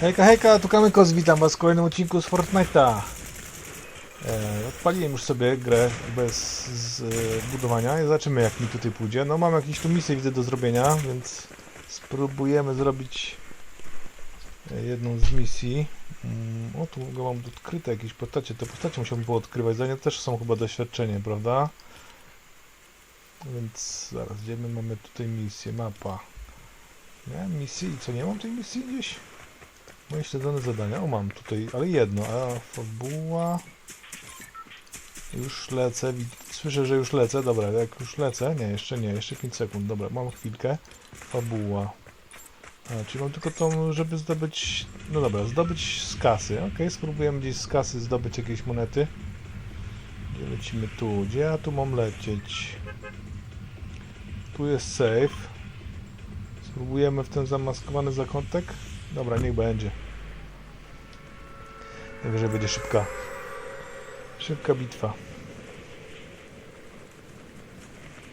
Hejka, hejka, tu Kamykos, witam was w kolejnym odcinku z Fortnite'a. E, odpaliłem już sobie grę bez z, e, i zobaczymy jak mi tutaj pójdzie. No mam jakieś tu misje widzę do zrobienia, więc spróbujemy zrobić e, jedną z misji. Mm, o, tu go mam odkryte jakieś postacie, te postacie musiałbym było odkrywać, za nie też są chyba doświadczenie, prawda? Więc zaraz, gdzie my mamy tutaj misję, mapa. Miałem misję i co, nie mam tej misji gdzieś? Moje śledzone zadania. O, mam tutaj, ale jedno. A fabuła. Już lecę. Słyszę, że już lecę. Dobra, jak już lecę. Nie, jeszcze nie, jeszcze 5 sekund. Dobra, mam chwilkę. Fabuła. A, czyli mam tylko tą, żeby zdobyć. No dobra, zdobyć z kasy. Ok, spróbujemy gdzieś z kasy zdobyć jakieś monety. Gdzie lecimy tu? Gdzie ja tu mam lecieć? Tu jest safe. Spróbujemy w ten zamaskowany zakątek. Dobra, niech będzie. Najwyżej będzie szybka. Szybka bitwa.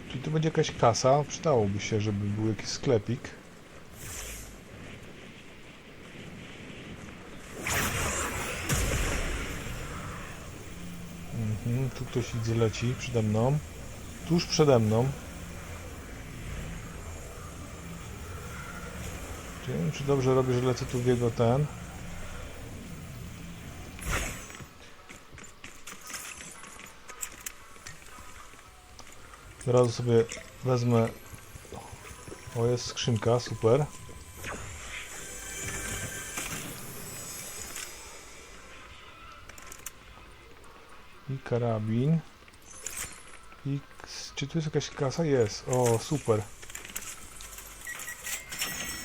Czyli tu będzie jakaś kasa. Przydałoby się, żeby był jakiś sklepik. Mhm, tu ktoś widzę leci przede mną. Tuż przede mną. Czy wiem, czy dobrze robię, że lecę tu w jego ten. Od razu sobie wezmę. O, jest skrzynka, super. I karabin. I czy tu jest jakaś kasa? Jest. O, super.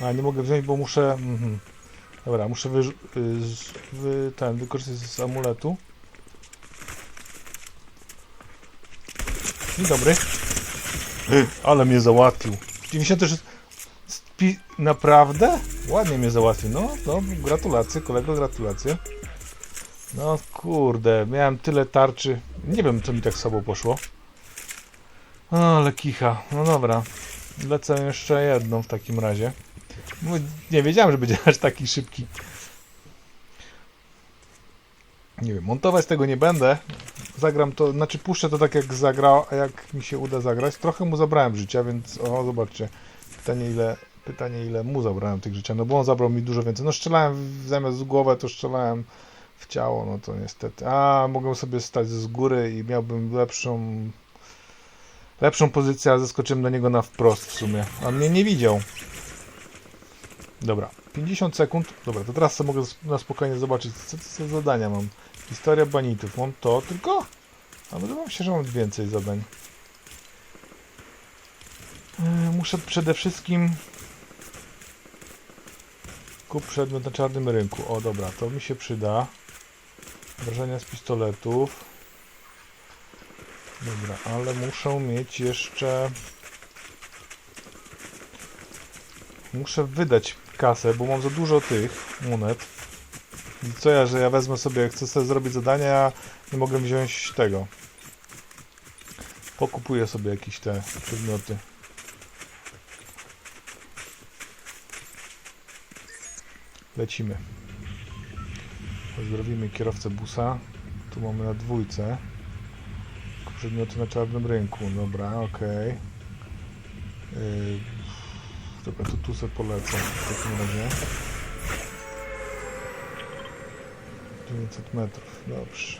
A nie mogę wziąć, bo muszę. Mhm. Dobra, muszę wy, wy, ten, wykorzystać z amuletu. Dzień dobry. Ale mnie załatwił. 96. Spi... Naprawdę? Ładnie mnie załatwił. No, no, gratulacje, kolego, gratulacje. No kurde, miałem tyle tarczy. Nie wiem, co mi tak słabo poszło. O, ale kicha. No dobra. Lecę jeszcze jedną w takim razie. Bo Nie wiedziałem, że będzie aż taki szybki. Nie wiem, montować tego nie będę. Zagram to, znaczy puszczę to tak jak zagrał, a jak mi się uda zagrać. Trochę mu zabrałem życia, więc o, zobaczcie. Pytanie ile, pytanie ile mu zabrałem tych życia, no bo on zabrał mi dużo więcej. No strzelałem zamiast w głowę, to strzelałem w ciało, no to niestety. A, mogłem sobie stać z góry i miałbym lepszą lepszą pozycję, ale zeskoczyłem do niego na wprost w sumie. A mnie nie widział. Dobra, 50 sekund. Dobra, to teraz sobie mogę na spokojnie zobaczyć, co za zadania mam. Historia banitów. Mam to tylko? A wydawało się, że mam więcej zadań. Yy, Muszę przede wszystkim kup przedmiot na czarnym rynku. O, dobra, to mi się przyda. Wrażenia z pistoletów. Dobra, ale muszę mieć jeszcze... Muszę wydać kasę, bo mam za dużo tych monet. I co ja, że ja wezmę sobie, chcę sobie zrobić zadanie, a nie mogę wziąć tego. Pokupuję sobie jakieś te przedmioty. Lecimy. Pozdrowimy kierowcę busa. Tu mamy na dwójce. Przedmioty na czarnym rynku. Dobra, okej. Yy, Dobra, to tu sobie polecę w takim razie. 900 metrów, dobrze.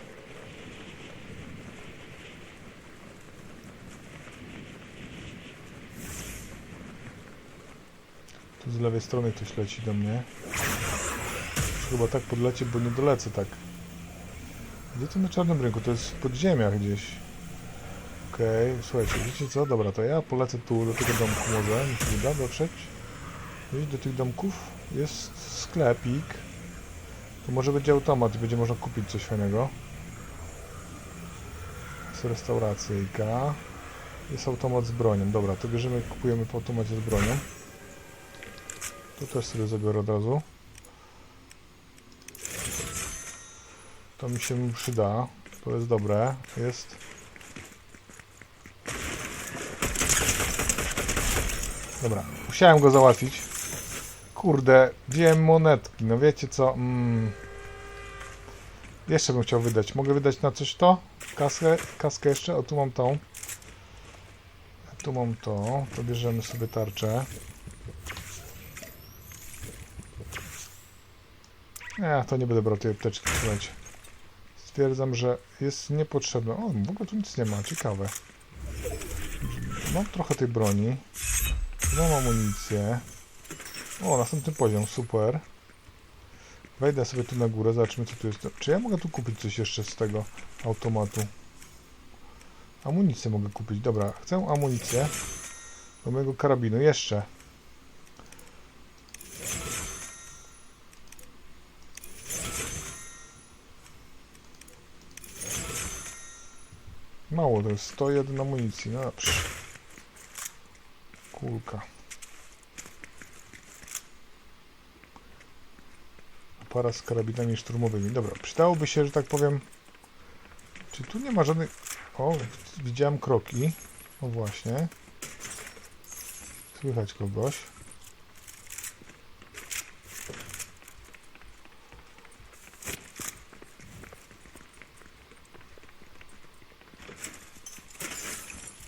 Tu z lewej strony ktoś leci do mnie. Chyba tak podlecie, bo nie dolecę tak. Gdzie to na czarnym rynku? To jest w podziemiach gdzieś. Okej, słuchajcie, wiecie co? Dobra, to ja polecę tu do tego domku może, mi się uda dotrzeć. Gdzieś do tych domków jest sklepik. Tu może będzie automat i będzie można kupić coś fajnego. Jest restauracyjka. Jest automat z bronią. Dobra, to bierzemy, kupujemy po automacie z bronią. Tu też sobie zabiorę od razu. To mi się przyda. To jest dobre. Jest Dobra, musiałem go załatwić. Kurde, wziąłem monetki, no wiecie co? Mm. Jeszcze bym chciał wydać. Mogę wydać na coś to? Kaskę, kaskę jeszcze? O, tu mam tą. Tu mam to. To bierzemy sobie tarczę. Nie, to nie będę brał tej apteczki, słuchajcie. Stwierdzam, że jest niepotrzebne. O, w ogóle tu nic nie ma, ciekawe. Mam trochę tej broni. Mam amunicję. O, następny poziom, super. Wejdę sobie tu na górę, zobaczymy co tu jest. Czy ja mogę tu kupić coś jeszcze z tego automatu? Amunicję mogę kupić, dobra. Chcę amunicję do mojego karabinu, jeszcze. Mało, to jest 101 amunicji, no dobrze. Kulka. Para z karabinami szturmowymi. Dobra, przydałoby się, że tak powiem... Czy tu nie ma żadnych... O, widziałem kroki. O właśnie. Słychać kogoś.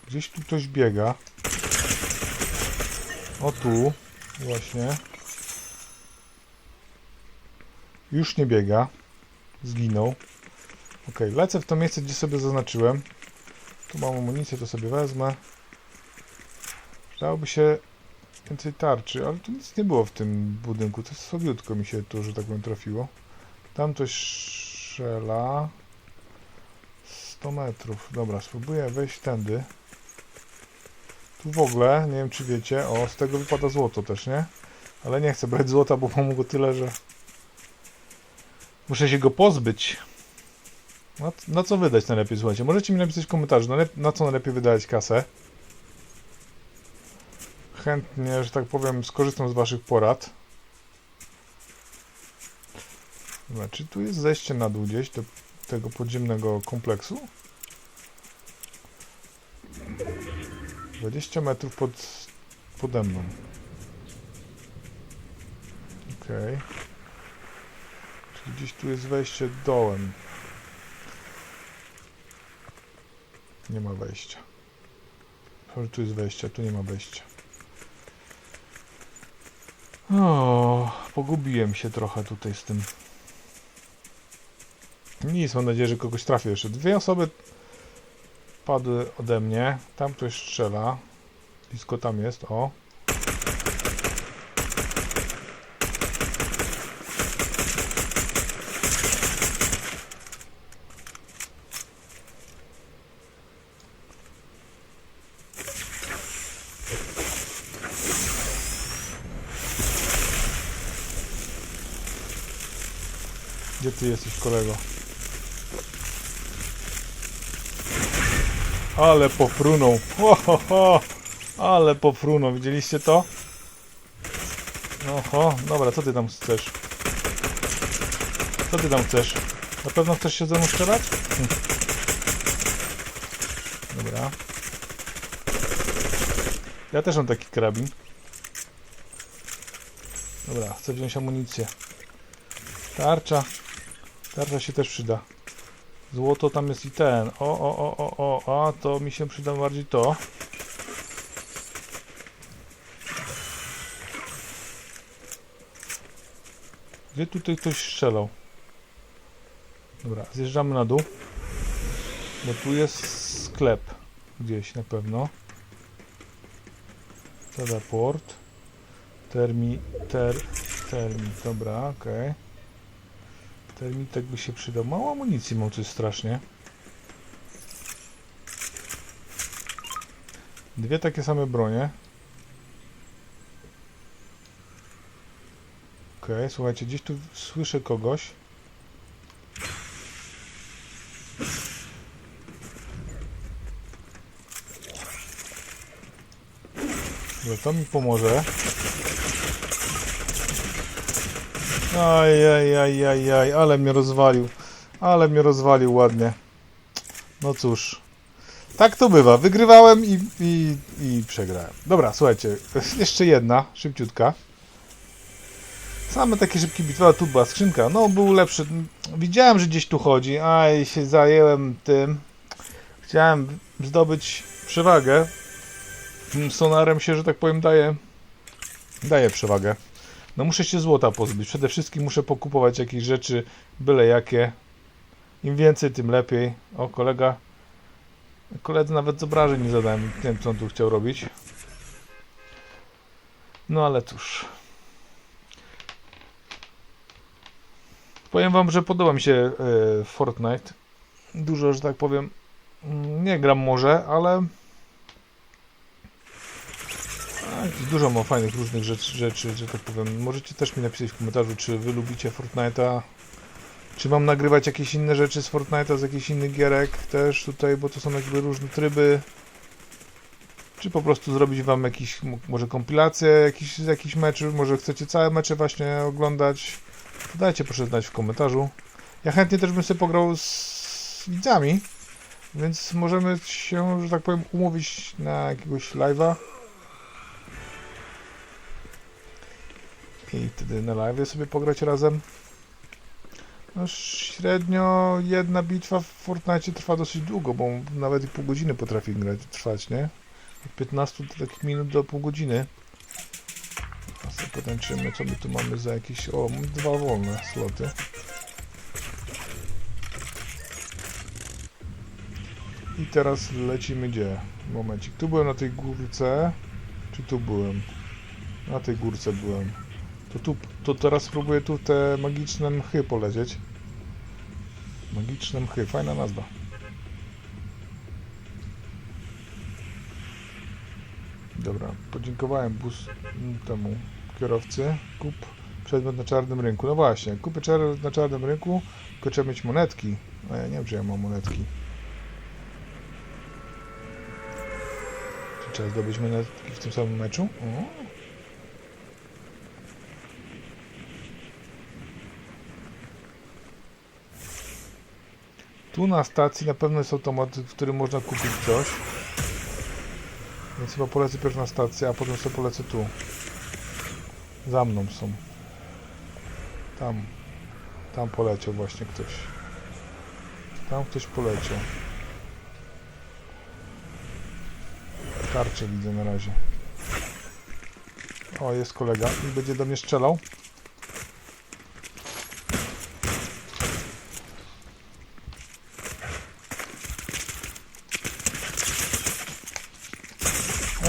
Gdzieś tu ktoś biega. O tu, właśnie. Już nie biega. Zginął. Ok, lecę w to miejsce, gdzie sobie zaznaczyłem. Tu mam amunicję, to sobie wezmę. Przydałoby się więcej tarczy, ale tu nic nie było w tym budynku. To słabiutko mi się tu, że tak powiem, trafiło. Tam coś strzela. 100 metrów. Dobra, spróbuję wejść tędy. Tu w ogóle, nie wiem czy wiecie, o, z tego wypada złoto też, nie? Ale nie chcę brać złota, bo mam go tyle, że muszę się go pozbyć. Na, na co wydać najlepiej, słuchajcie? Możecie mi napisać w komentarzu, na, na co najlepiej wydać kasę. Chętnie, że tak powiem, skorzystam z waszych porad. Dobra, czy tu jest zejście na dół gdzieś do tego podziemnego kompleksu? 20 metrów pod, pode mną. Okej. Czyli gdzieś tu jest wejście dołem. Nie ma wejścia. Może tu jest wejście, tu nie ma wejścia. O, pogubiłem się trochę tutaj z tym. Nic, mam nadzieję, że kogoś trafię jeszcze. Dwie osoby padły ode mnie. Tam ktoś strzela. Blisko tam jest, o. Gdzie ty jesteś, kolego? Ale pofrunął. Ho, ho, ho. Ale pofrunął. Widzieliście to? Oho, dobra, co ty tam chcesz? Co ty tam chcesz? Na pewno chcesz się ze mną? Hm. Dobra. Ja też mam taki karabin. Dobra, chcę wziąć amunicję. Tarcza. Tarcza się też przyda. Złoto tam jest i ten. O, o, o, o, o, a to mi się przyda bardziej to. Gdzie tutaj ktoś strzelał? Dobra, zjeżdżamy na dół. Bo tu jest sklep. Gdzieś na pewno. Teleport. Termi, ter, termi, dobra, okej. Termitek by się przydał. Mało amunicji mam coś strasznie. Dwie takie same bronie. Okej, słuchajcie, gdzieś tu słyszę kogoś. Dobra, to mi pomoże. Aj, aj, aj, aj, aj, ale mnie rozwalił. Ale mnie rozwalił ładnie. No cóż. Tak to bywa. Wygrywałem i, i, i przegrałem. Dobra, słuchajcie. Jeszcze jedna, szybciutka. Same takie szybkie bitwy, a tu była skrzynka. No, był lepszy. Widziałem, że gdzieś tu chodzi, a i się zajęłem tym. Chciałem zdobyć przewagę. Sonarem się, że tak powiem, daje, daje przewagę. No muszę się złota pozbyć. Przede wszystkim muszę pokupować jakieś rzeczy, byle jakie. Im więcej, tym lepiej. O, kolega. Koledzy nawet z obrażeń nie zadałem. Wiem, co on tu chciał robić. No ale cóż. Powiem wam, że podoba mi się e, Fortnite. Dużo, że tak powiem, nie gram może, ale a, jakiś dużo mam fajnych różnych rzeczy, rzeczy, że tak powiem. Możecie też mi napisać w komentarzu, czy wy lubicie Fortnite'a, czy mam nagrywać jakieś inne rzeczy z Fortnite'a, z jakichś innych gierek też tutaj, bo to są jakby różne tryby. Czy po prostu zrobić wam jakiś, może kompilację jakichś meczów, może chcecie całe mecze właśnie oglądać. To dajcie proszę znać w komentarzu. Ja chętnie też bym sobie pograł z widzami, więc możemy się, że tak powiem, umówić na jakiegoś live'a. I wtedy na live sobie pograć razem. No średnio jedna bitwa w Fortnite trwa dosyć długo, bo nawet pół godziny potrafi grać, trwać, nie? Od 15 do takich minut do pół godziny. A sobie potańczymy, co my tu mamy za jakieś... O, dwa wolne sloty. I teraz lecimy gdzie? Momencik. Tu byłem na tej górce. Czy tu byłem? Na tej górce byłem. To tu, to teraz spróbuję tu te magiczne mchy polecieć. Magiczne mchy, fajna nazwa. Dobra, podziękowałem bus temu kierowcy. Kup przedmiot na czarnym rynku. No właśnie, kupię czar- na czarnym rynku, tylko trzeba mieć monetki. A ja nie wiem, czy ja mam monetki. Czy trzeba zdobyć monetki w tym samym meczu? O. Tu na stacji na pewno jest automat, w którym można kupić coś. Więc chyba polecę pierw na stację, a potem sobie polecę tu. Za mną są. Tam. Tam poleciał właśnie ktoś. Tam ktoś poleciał. Tarczę widzę na razie. O, jest kolega i będzie do mnie strzelał.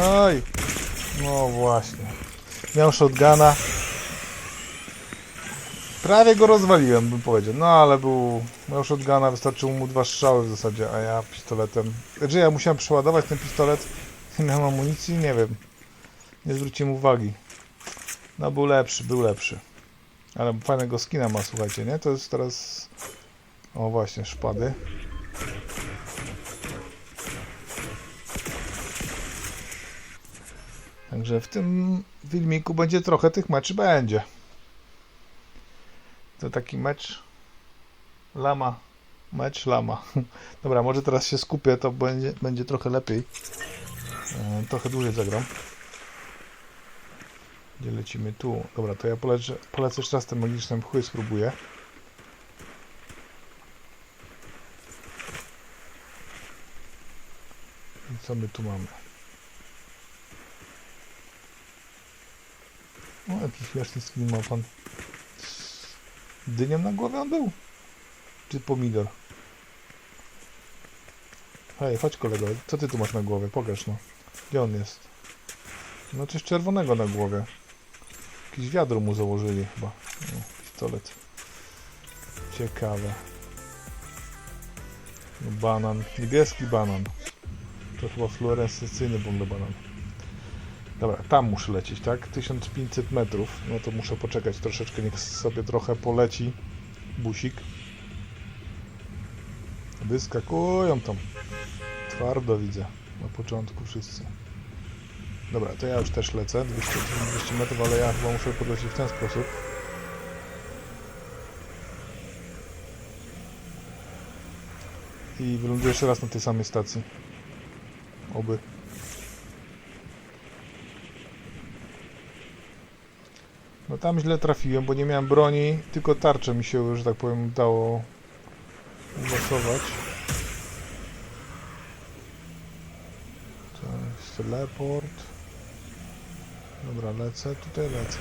Oj, no właśnie. Miał shotguna. Prawie go rozwaliłem, bym powiedział. No ale był. Miał shotguna, wystarczyło mu dwa strzały w zasadzie, a ja pistoletem. Znaczy ja musiałem przeładować ten pistolet. Nie miałem amunicji, nie wiem. Nie zwróciłem uwagi. No był lepszy, był lepszy. Ale fajnego skina ma, słuchajcie, nie? To jest teraz. O właśnie, szpady. Także w tym filmiku będzie trochę tych meczy będzie. To taki mecz lama. Mecz lama. Dobra, może teraz się skupię, to będzie, będzie trochę lepiej. E, trochę dłużej zagram. Gdzie lecimy? Tu. Dobra, to ja polecę, polecę jeszcze raz te magiczne mchły, spróbuję. I co my tu mamy? O, jakiś skin ma pan. Z dynią na głowie on był? Czy pomidor? Hej, chodź kolego, co ty tu masz na głowie? Pokaż no. Gdzie on jest? No coś czerwonego na głowie. Jakiś wiadro mu założyli chyba. O, pistolet. Ciekawe. No, banan. Niebieski banan. To chyba fluorescencyjny ogóle banan. Dobra, tam muszę lecieć, tak? 1500 metrów. No to muszę poczekać troszeczkę, niech sobie trochę poleci busik. Wyskakują tam. Twardo widzę. Na początku wszyscy. Dobra, to ja już też lecę. 200, 200 metrów, ale ja chyba muszę podlecieć w ten sposób. I wyląduję jeszcze raz na tej samej stacji. Oby. No tam źle trafiłem, bo nie miałem broni, tylko tarczę mi się, że tak powiem, udało ulosować. To jest teleport. Dobra, lecę, tutaj lecę.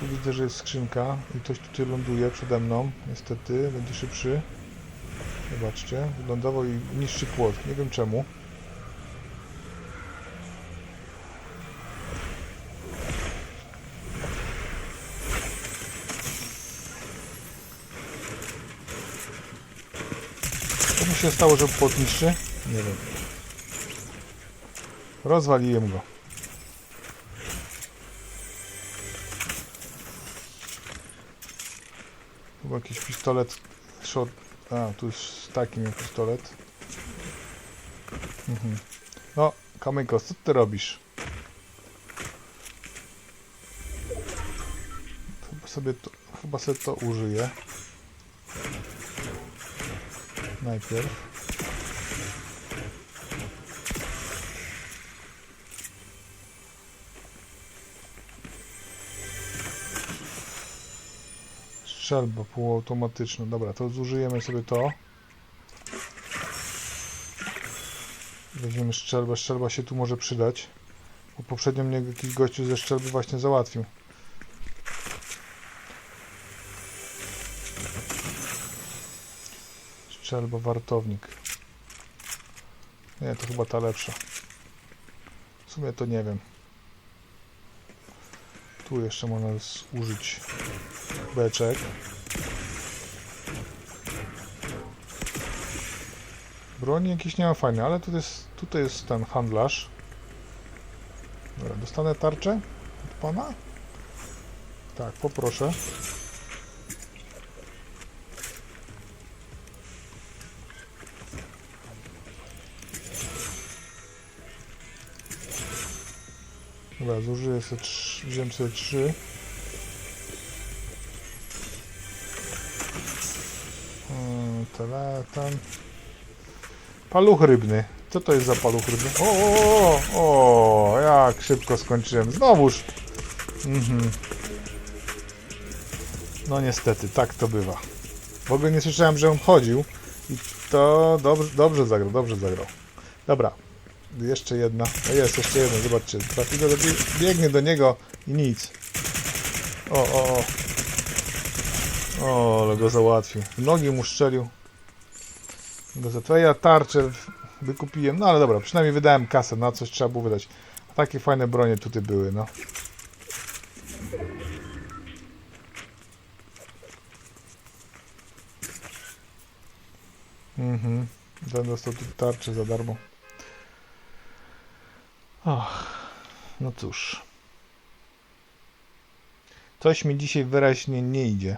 Tu widzę, że jest skrzynka i ktoś tutaj ląduje przede mną. Niestety, będzie szybszy. Zobaczcie, wylądował i niszczy płot. Nie wiem czemu. Się stało, że płot niszczy? Nie wiem. Rozwaliłem go. Chyba jakiś pistolet shot. A, tu jest taki miał pistolet. Mhm. No, Kamyko, co ty robisz? Chyba sobie to, chyba sobie to użyję. Najpierw. Strzelba półautomatyczna. Dobra, to zużyjemy sobie to. Weźmiemy strzelbę. Strzelba się tu może przydać. Bo poprzednio mnie jakiś gościu ze strzelby właśnie załatwił. Strzelba, wartownik. Nie, to chyba ta lepsza. W sumie to nie wiem. Tu jeszcze można użyć beczek. Broni jakieś nie ma fajne, ale tutaj jest, tutaj jest ten handlarz. Dobra, dostanę tarczę od pana? Tak, poproszę. Dobra, zużyję sobie trzy, wziąłem sobie trzy. Hmm, ten. Paluch rybny. Co to jest za paluch rybny? O, o, o, o, jak szybko skończyłem. Znowuż. Mhm. No niestety, tak to bywa. W ogóle nie słyszałem, że on chodził. I to dobrze, dobrze zagrał, dobrze zagrał. Dobra. Jeszcze jedna. O jest, jeszcze jedna, zobaczcie. Trafi go, do- biegnie do niego i nic. O, o, o. O, ale go załatwił. Nogi mu szczelił. Go za ja tarczę wykupiłem. No ale dobra, przynajmniej wydałem kasę. Na coś trzeba było wydać. A takie fajne bronie tutaj były, no. Mhm. Ten dostał tu tarczę za darmo. Och, no cóż. Coś mi dzisiaj wyraźnie nie idzie.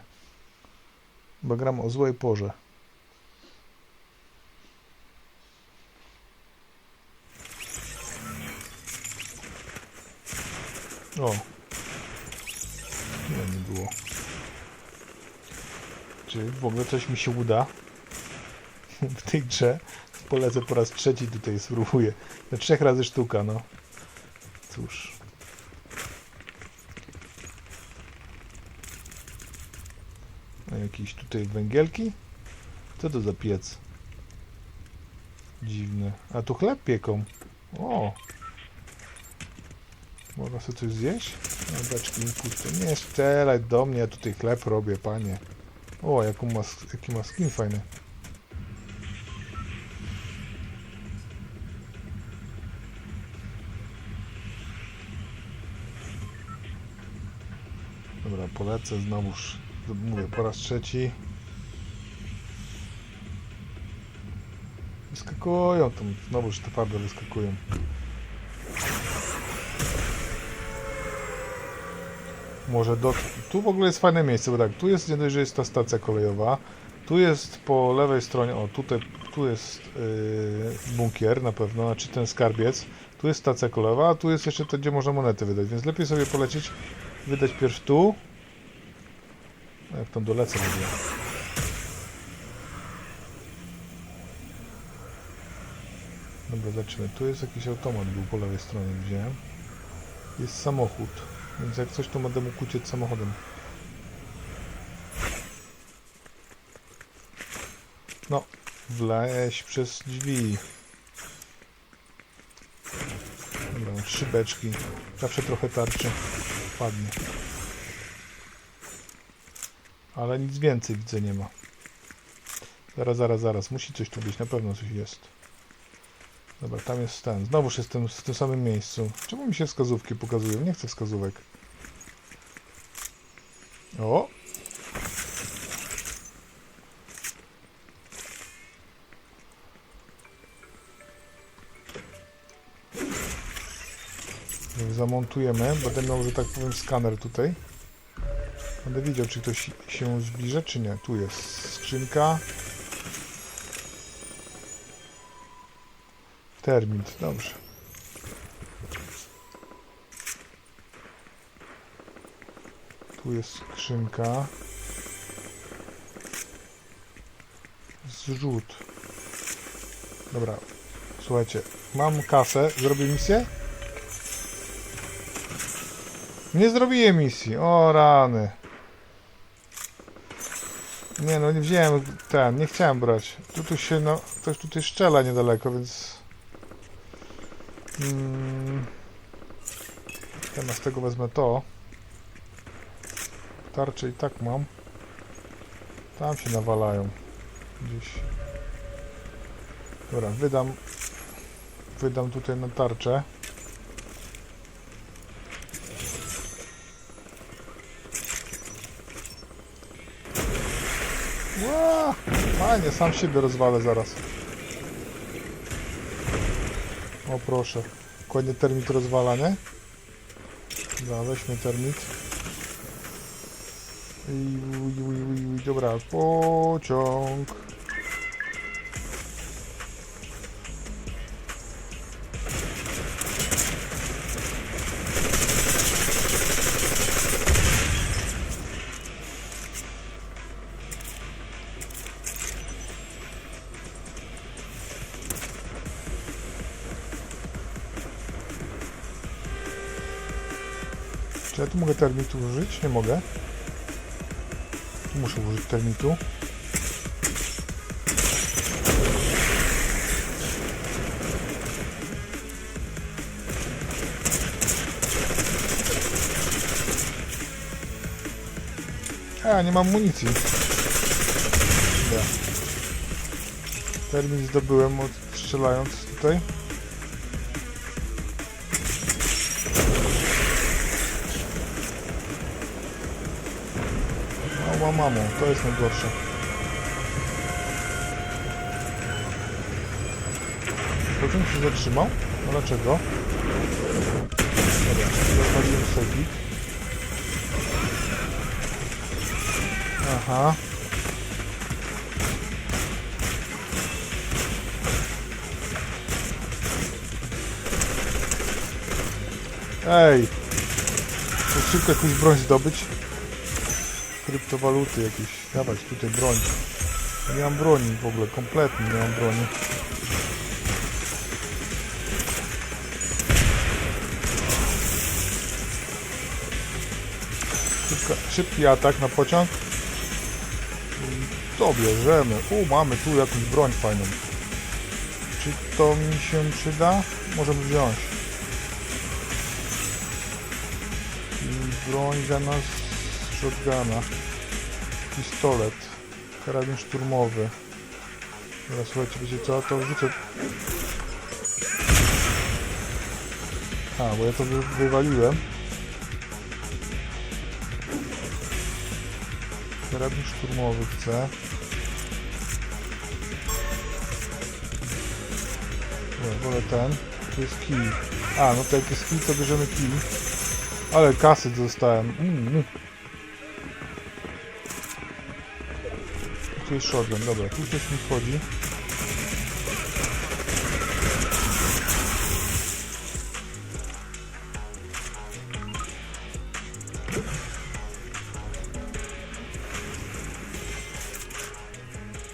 Bo gram o złej porze. O. Nie, nie było. Czy w ogóle coś mi się uda? w tej grze. Polecę po raz trzeci tutaj spróbuję. Na trzech razy sztuka, no. Cóż. A jakieś tutaj węgielki? Co to za piec? Dziwne. A tu chleb pieką. O! Można sobie coś zjeść? No, beczki mi. Nie strzelaj do mnie, ja tutaj chleb robię, panie. O, jaką mas jaki ma skin fajny. Polecę znowuż. Mówię po raz trzeci. Wyskakują tam, znowuż te twarde wyskakują. Może do... Tu w ogóle jest fajne miejsce, bo tak, tu jest nie dość, że jest ta stacja kolejowa. Tu jest po lewej stronie, o tutaj, tu jest yy, bunkier na pewno, znaczy ten skarbiec. Tu jest stacja kolejowa, a tu jest jeszcze to, gdzie można monety wydać, więc lepiej sobie polecieć, wydać pierw tu. Jak tam dolecę w ogóle. Dobra, zobaczymy. Tu jest jakiś automat, był po lewej stronie, widziałem. Jest samochód. Więc jak coś, to będę mógł uciec samochodem. No, wleź przez drzwi. Dobra, szybeczki. Zawsze trochę tarczy. Padnie. Ale nic więcej widzę nie ma. Zaraz, zaraz, zaraz. Musi coś tu być. Na pewno coś jest. Dobra, tam jest ten. Znowuż jestem w tym samym miejscu. Czemu mi się wskazówki pokazują? Nie chcę wskazówek. O! Zamontujemy, będę miał, że tak powiem, skaner tutaj. Będę widział, czy ktoś się zbliża, czy nie. Tu jest skrzynka. Termit, dobrze. Tu jest skrzynka. Zrzut. Dobra, słuchajcie, mam kasę, zrobię misję? Nie zrobiłem misji, o rany. Nie no, nie wziąłem ten, nie chciałem brać. Tu, tu się, no, ktoś tutaj szczela niedaleko, więc... Mm, ja z tego wezmę to. Tarcze i tak mam. Tam się nawalają. Gdzieś. Dobra, wydam... Wydam tutaj na tarczę. Fajnie, sam siebie rozwalę zaraz. O proszę. Dokładnie termit rozwala, nie? Dobra, weźmy termit. I, i, i, i, i, dobra, pociąg. Mogę termitu użyć? Nie mogę. Tu muszę użyć termitu. A, nie mam municji. Termin zdobyłem od, strzelając tutaj. Mała mamo, to jest najgorsze. Pociąg się zatrzymał? No dlaczego? Dobra, zapaliłem sobie. Aha. Ej! Szybko jakąś broń zdobyć kryptowaluty jakieś. Dawać tutaj broń. Nie mam broni w ogóle, kompletnie nie mam broni. Szybka, szybki atak na pociąg. To bierzemy. U, mamy tu jakąś broń fajną. Czy to mi się przyda? Możemy wziąć. Broń zamiast shotguna. Pistolet. Karabin szturmowy. Dobra, słuchajcie, wiecie co? To wrzucę... A, bo ja to wy wywaliłem. Karabin szturmowy chcę. Nie, wolę ten. Tu jest kij. A, no to jak jest kij, to bierzemy kij. Ale kasy dostałem. Mm. Tu jest shotgun, dobra, tu coś mi wchodzi.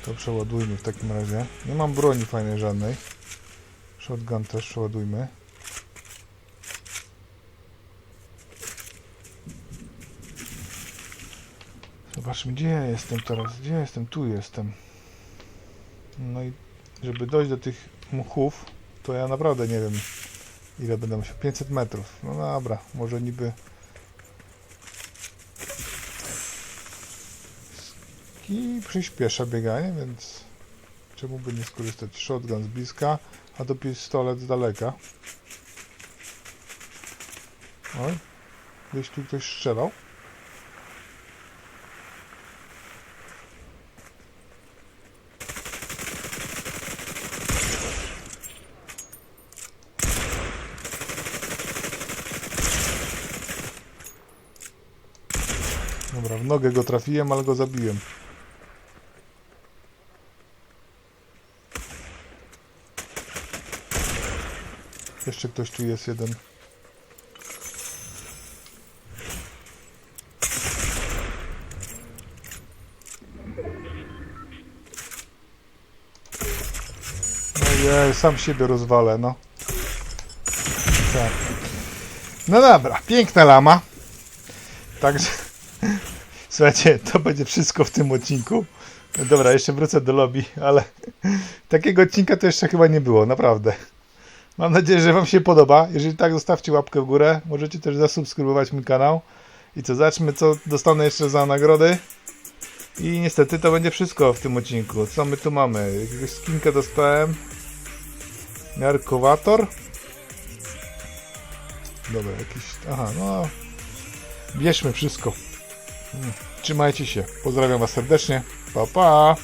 To przeładujmy w takim razie. Nie mam broni fajnej żadnej. Shotgun też przeładujmy. Gdzie ja jestem teraz. Gdzie ja jestem? Tu jestem. No i żeby dojść do tych mchów, to ja naprawdę nie wiem, ile będę musiał. 500 metrów. No dobra, może niby. I przyspiesza bieganie, więc czemu by nie skorzystać? Shotgun z bliska, a to pistolet z daleka. Oj, gdzieś tu ktoś strzelał. Dobra, w nogę go trafiłem, ale go zabiłem. Jeszcze ktoś tu jest jeden. Ojej, sam siebie rozwalę, no. Tak. No dobra, piękna lama. Także, słuchajcie, to będzie wszystko w tym odcinku. Dobra, jeszcze wrócę do lobby, ale takiego odcinka to jeszcze chyba nie było, naprawdę. Mam nadzieję, że Wam się podoba. Jeżeli tak, zostawcie łapkę w górę. Możecie też zasubskrybować mój kanał. I co, zobaczmy, co dostanę jeszcze za nagrody. I niestety to będzie wszystko w tym odcinku. Co my tu mamy? Jakiegoś skinkę dostałem. Narkowator. Dobra, jakiś... Aha, no... Bierzmy wszystko. Trzymajcie się. Pozdrawiam Was serdecznie. Pa, pa!